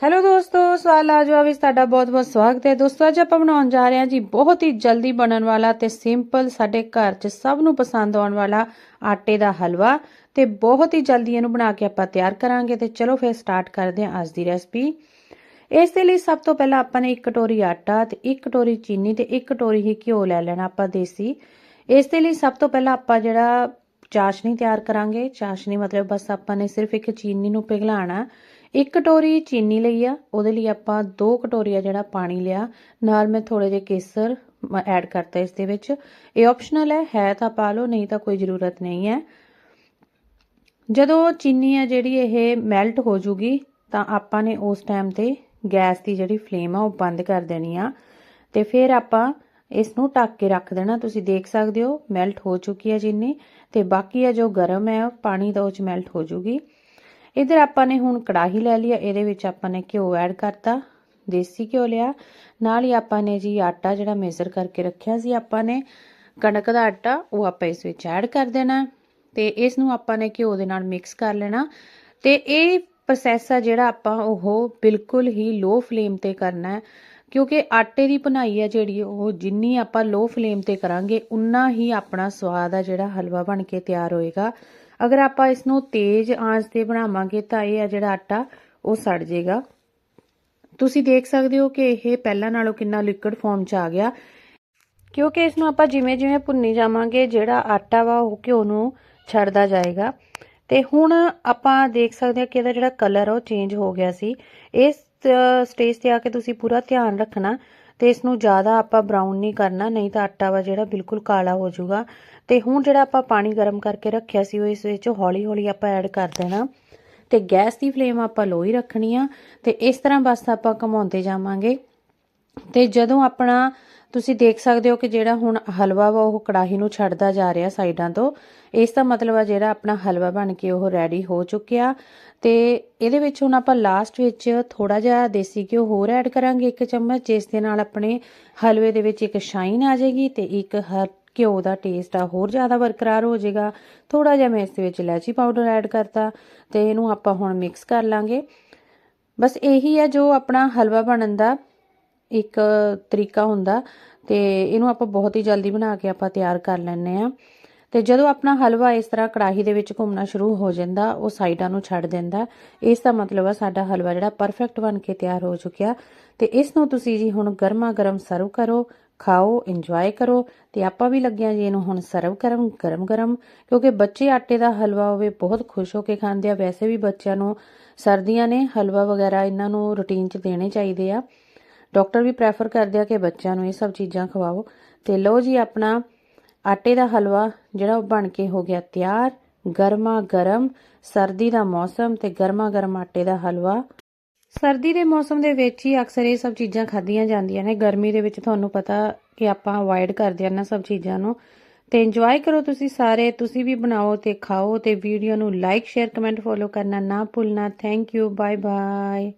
Hello ਦੋਸਤੋ, ਸਵਾਲ ਲਾਜਵਾਬ ਵਿੱਚ ਤੁਹਾਡਾ ਬਹੁਤ-ਬਹੁਤ ਸਵਾਗਤ ਹੈ। ਦੋਸਤੋ, ਅੱਜ ਆਪਾਂ ਬਣਾਉਣ ਜਾ ਰਹੇ ਹਾਂ ਜੀ ਬਹੁਤ ਹੀ ਜਲਦੀ ਬਣਨ ਵਾਲਾ ਤੇ ਸਿੰਪਲ ਸਾਡੇ ਘਰ 'ਚ ਸਭ ਨੂੰ ਪਸੰਦ ਆਉਣ ਵਾਲਾ ਆਟੇ ਦਾ ਹਲਵਾ ਤੇ ਬਹੁਤ ਹੀ ਜਲਦੀ ਇਹਨੂੰ ਬਣਾ ਕੇ ਆਪਾਂ ਤਿਆਰ ਕਰਾਂਗੇ ਤੇ ਚਲੋ ਫਿਰ ਸਟਾਰਟ ਕਰਦੇ ਹਾਂ ਅੱਜ ਦੀ ਰੈਸਪੀ ਇਸ ਦੇ ਲਈ ਸਭ ਤੋਂ ਪਹਿਲਾਂ ਆਪਾਂ ਨੇ ਇੱਕ ਕਟੋਰੀ ਆਟਾ ਤੇ ਇੱਕ ਕਟੋਰੀ ਚੀਨੀ ਤੇ ਇੱਕ ਕਟੋਰੀ ਹੀ ਘਿਓ ਲੈ ਲੈਣਾ ਆਪਾਂ ਦੇਸੀ। ਇਸ ਦੇ ਲਈ ਸਭ ਤੋਂ ਪਹਿਲਾਂ ਆਪਾਂ ਜਿਹੜਾ ਚਾਸ਼ਨੀ ਤਿਆਰ ਕਰਾਂਗੇ। ਚਾਸ਼ਨੀ ਮਤਲਬ ਬਸ ਆਪਾਂ ਨੇ ਸਿਰਫ ਇੱਕ ਚੀਨੀ ਨੂੰ ਪਿਘਲਾਣਾ। ਇੱਕ ਕਟੋਰੀ ਚੀਨੀ ਲਈ ਆ, ਉਹਦੇ ਲਈ ਆਪਾਂ ਦੋ ਕਟੋਰੀਆ ਜਿਹੜਾ ਪਾਣੀ ਲਿਆ। ਨਾਲ ਮੈਂ ਥੋੜੇ ਜਿਹੇ ਕੇਸਰ ਐਡ ਕਰਤਾ ਇਸ ਦੇ ਵਿੱਚ। ਇਹ ਆਪਸ਼ਨਲ ਹੈ ਹੈ ਤਾਂ ਪਾ ਲਓ, ਨਹੀਂ ਤਾਂ ਕੋਈ ਜ਼ਰੂਰਤ ਨਹੀਂ ਹੈ। ਜਦੋਂ ਚੀਨੀ ਆ ਜਿਹੜੀ ਇਹ ਮੈਲਟ ਹੋ ਜੂਗੀ, ਤਾਂ ਆਪਾਂ ਨੇ ਉਸ ਟਾਈਮ ਤੇ ਗੈਸ ਦੀ ਜਿਹੜੀ ਫਲੇਮ ਆ, ਉਹ ਬੰਦ ਕਰ ਦੇਣੀ ਆ। ਤੇ ਫਿਰ ਆਪਾਂ ਇਸ ਨੂੰ ਢੱਕ ਕੇ ਰੱਖ ਦੇਣਾ। ਤੁਸੀਂ ਦੇਖ ਸਕਦੇ ਹੋ ਮੈਲਟ ਹੋ ਚੁੱਕੀ ਹੈ ਚੀਨੀ। ਤੇ ਬਾਕੀ ਆ ਜੋ ਗਰਮ ਹੈ, ਪਾਣੀ ਦਾ ਉਹ ਚ ਮੈਲਟ ਹੋ ਜੂਗੀ। ਇਧਰ ਆਪਾਂ ਨੇ ਹੁਣ ਕੜਾਹੀ ਲੈ ਲਈ ਇਹਦੇ ਵਿੱਚ ਆਪਾਂ ਨੇ ਘਿਓ ਐਡ ਕਰਤਾ, ਦੇਸੀ ਘਿਓ ਲਿਆ। ਨਾਲ ਹੀ ਆਪਾਂ ਨੇ ਜੀ ਆਟਾ ਜਿਹੜਾ ਮੇਜ਼ਰ ਕਰਕੇ ਰੱਖਿਆ ਸੀ ਆਪਾਂ ਨੇ, ਕਣਕ ਦਾ ਆਟਾ, ਉਹ ਆਪਾਂ ਇਸ ਵਿੱਚ ਐਡ ਕਰ ਦੇਣਾ। ਤੇ ਇਸ ਨੂੰ ਆਪਾਂ ਨੇ ਘਿਓ ਦੇ ਨਾਲ ਮਿਕਸ ਕਰ ਲੈਣਾ। ਤੇ ਇਹ ਪ੍ਰੋਸੈਸ ਆ ਜਿਹੜਾ ਆਪਾਂ ਉਹ ਬਿਲਕੁਲ ਹੀ ਲੋ ਫਲੇਮ ਤੇ ਕਰਨਾ ਹੈ। ਕਿਉਂਕਿ ਆਟੇ ਦੀ ਬਣਾਈ ਆ ਜਿਹੜੀ, ਉਹ ਜਿੰਨੀ ਆਪਾਂ ਲੋ ਫਲੇਮ ਤੇ ਕਰਾਂਗੇ, ਉਨਾ ਹੀ ਆਪਣਾ ਸਵਾਦ ਆ ਜਿਹੜਾ ਹਲਵਾ ਬਣ ਕੇ ਤਿਆਰ ਹੋਏਗਾ। ਅਗਰ ਆਪਾਂ ਇਸ ਨੂੰ ਤੇਜ਼ ਆਂਚ ਤੇ ਬਣਾਵਾਂਗੇ ਤਾਂ ਇਹ ਆ ਜਿਹੜਾ ਆਟਾ, ਉਹ ਸੜ ਜਾਏਗਾ ਤੁਸੀਂ ਦੇਖ ਸਕਦੇ ਹੋ ਕਿ ਇਹ ਪਹਿਲਾਂ ਨਾਲੋਂ ਕਿੰਨਾ ਲਿਕਵਿਡ ਫਾਰਮ 'ਚ ਆ ਗਿਆ। ਕਿਉਂਕਿ ਇਸ ਨੂੰ ਆਪਾਂ ਜਿਵੇਂ ਜਿਵੇਂ ਭੁੰਨੀ ਜਾਵਾਂਗੇ, ਜਿਹੜਾ ਆਟਾ ਵਾ ਉਹ ਘਿਓ ਨੂੰ ਛੱਡਦਾ ਜਾਏਗਾ। ਤੇ ਹੁਣ ਆਪਾਂ ਦੇਖ ਸਕਦੇ ਹਾਂ ਕਿ ਇਹਦਾ ਜਿਹੜਾ ਕਲਰ ਆ ਉਹ ਚੇਂਜ ਹੋ ਗਿਆ ਸੀ। ਇਸ ਸਟੇਜ ਤੇ ਆ ਕੇ ਤੁਸੀਂ ਪੂਰਾ ਧਿਆਨ ਰੱਖਣਾ। ਤੇ ਇਸ ਨੂੰ ਜ਼ਿਆਦਾ ਆਪਾਂ ਬਰਾਊਨ ਨਹੀਂ ਕਰਨਾ, ਨਹੀਂ ਤਾਂ ਆਟਾ ਵਾ ਜਿਹੜਾ ਬਿਲਕੁਲ ਕਾਲਾ ਹੋ ਜਾਊਗਾ। ਤੇ ਹੁਣ ਜਿਹੜਾ ਆਪਾਂ ਪਾਣੀ ਗਰਮ ਕਰਕੇ ਰੱਖਿਆ ਸੀ, ਉਹ ਇਸ ਵਿੱਚ ਹੌਲੀ ਹੌਲੀ ਆਪਾਂ ਐਡ ਕਰ ਦੇਣਾ। ਤੇ ਗੈਸ ਦੀ ਫਲੇਮ ਆਪਾਂ ਲੋ ਹੀ ਰੱਖਣੀ ਆ। ਤੇ ਇਸ ਤਰ੍ਹਾਂ ਬਸ ਆਪਾਂ ਘਮਾਉਂਦੇ ਜਾਵਾਂਗੇ। ਤੇ ਜਦੋਂ ਆਪਣਾ ਤੁਸੀਂ ਦੇਖ ਸਕਦੇ ਹੋ ਕਿ ਜਿਹੜਾ ਹੁਣ ਹਲਵਾ ਵਾ ਉਹ ਕੜਾਹੀ ਨੂੰ ਛੱਡਦਾ ਜਾ ਰਿਹਾ ਸਾਈਡਾਂ ਤੋਂ, ਇਸ ਦਾ ਮਤਲਬ ਆ ਜਿਹੜਾ ਆਪਣਾ ਹਲਵਾ ਬਣ ਕੇ ਉਹ ਰੈਡੀ ਹੋ ਚੁੱਕਿਆ। ਤੇ ਇਹਦੇ ਵਿੱਚ ਹੁਣ ਆਪਾਂ ਲਾਸਟ ਵਿੱਚ ਥੋੜਾ ਜਿਹਾ ਦੇਸੀ ਘਿਓ ਹੋਰ ਐਡ ਕਰਾਂਗੇ ਇੱਕ ਚਮਚ, ਜਿਸ ਦੇ ਨਾਲ ਆਪਣੇ ਹਲਵੇ ਦੇ ਵਿੱਚ ਇੱਕ ਸ਼ਾਈਨ ਆ ਜਾਏਗੀ ਤੇ ਇੱਕ ਹਰ ਘਿਓ ਦਾ ਟੇਸਟ ਆ ਹੋਰ ਜ਼ਿਆਦਾ ਬਰਕਰਾਰ ਹੋ ਜਾਏਗਾ। ਥੋੜਾ ਜਿਹਾ ਮੈਂ ਇਸ ਦੇ ਵਿੱਚ ਇਲਾਚੀ ਪਾਊਡਰ ਐਡ ਕਰਤਾ ਤੇ ਇਹਨੂੰ ਆਪਾਂ ਹੁਣ ਮਿਕਸ ਕਰ ਲਾਂਗੇ। ਬਸ ਇਹੀ ਹੈ ਜੋ ਆਪਣਾ ਹਲਵਾ ਬਣਨ ਦਾ ਇੱਕ ਤਰੀਕਾ ਹੁੰਦਾ ਤੇ ਇਹਨੂੰ ਆਪਾਂ ਬਹੁਤ ਹੀ ਜਲਦੀ ਬਣਾ ਕੇ ਆਪਾਂ ਤਿਆਰ ਕਰ ਲੈਣੇ ਆ ਤੇ ਜਦੋਂ ਆਪਣਾ ਹਲਵਾ ਇਸ ਤਰ੍ਹਾਂ ਕੜਾਹੀ ਦੇ ਵਿੱਚ ਘੁੰਮਣਾ ਸ਼ੁਰੂ ਹੋ ਜਾਂਦਾ, ਉਹ ਸਾਈਡਾਂ ਨੂੰ ਛੱਡ ਦਿੰਦਾ। ਇਸ ਦਾ ਮਤਲਬ ਆ ਸਾਡਾ ਹਲਵਾ ਜਿਹੜਾ ਪਰਫੈਕਟ ਬਣ ਕੇ ਤਿਆਰ ਹੋ ਚੁੱਕਿਆ। ਤੇ ਇਸ ਨੂੰ ਤੁਸੀਂ ਜੀ ਹੁਣ ਗਰਮਾ ਗਰਮ ਸਰਵ ਕਰੋ, ਖਾਓ ਇੰਜੋਏ ਕਰੋ। ਤੇ ਆਪਾਂ ਵੀ ਲੱਗਿਆ ਜੀ ਇਹਨੂੰ ਹੁਣ ਸਰਵ ਕਰਨ ਗਰਮ ਗਰਮ ਕਿਉਂਕਿ ਬੱਚੇ ਆਟੇ ਦਾ ਹਲਵਾ ਹੋਵੇ ਬਹੁਤ ਖੁਸ਼ ਹੋ ਕੇ ਖਾਂਦੇ ਆ। ਵੈਸੇ ਵੀ ਬੱਚਿਆਂ ਨੂੰ ਸਰਦੀਆਂ ਨੇ ਹਲਵਾ ਵਗੈਰਾ ਇਹਨਾਂ ਨੂੰ ਰੁਟੀਨ 'ਚ ਦੇਣੇ ਚਾਹੀਦੇ ਆ। ਡਾਕਟਰ ਵੀ ਪ੍ਰੈਫਰ ਕਰਦੇ ਆ ਕਿ ਬੱਚਿਆਂ ਨੂੰ ਇਹ ਸਭ ਚੀਜ਼ਾਂ ਖਵਾਓ। ਤੇ ਲਓ ਜੀ ਆਪਣਾ ਆਟੇ ਦਾ ਹਲਵਾ, ਜਿਹੜਾ ਉਹ ਬਣ ਕੇ ਹੋ ਗਿਆ ਤਿਆਰ। ਗਰਮਾ ਗਰਮ ਸਰਦੀ ਦਾ ਮੌਸਮ ਤੇ ਗਰਮਾ ਗਰਮ ਆਟੇ ਦਾ ਹਲਵਾ। ਸਰਦੀ ਦੇ ਮੌਸਮ ਦੇ ਵਿੱਚ ਹੀ ਅਕਸਰ ਇਹ ਸਭ ਚੀਜ਼ਾਂ ਖਾਧੀਆਂ ਜਾਂਦੀਆਂ ਨੇ। ਗਰਮੀ ਦੇ ਵਿੱਚ ਤੁਹਾਨੂੰ ਪਤਾ ਕਿ ਆਪਾਂ ਅਵੋਇਡ ਕਰਦੇ ਆ ਨਾ ਸਭ ਚੀਜ਼ਾਂ ਨੂੰ। ਤੇ ਇੰਜੋਏ ਕਰੋ ਤੁਸੀਂ ਸਾਰੇ, ਤੁਸੀਂ ਵੀ ਬਣਾਓ ਤੇ ਖਾਓ ਤੇ ਵੀਡੀਓ ਨੂੰ ਲਾਈਕ ਸ਼ੇਅਰ ਕਮੈਂਟ ਫੋਲੋ ਕਰਨਾ ਨਾ ਭੁੱਲਣਾ। Thank you bye bye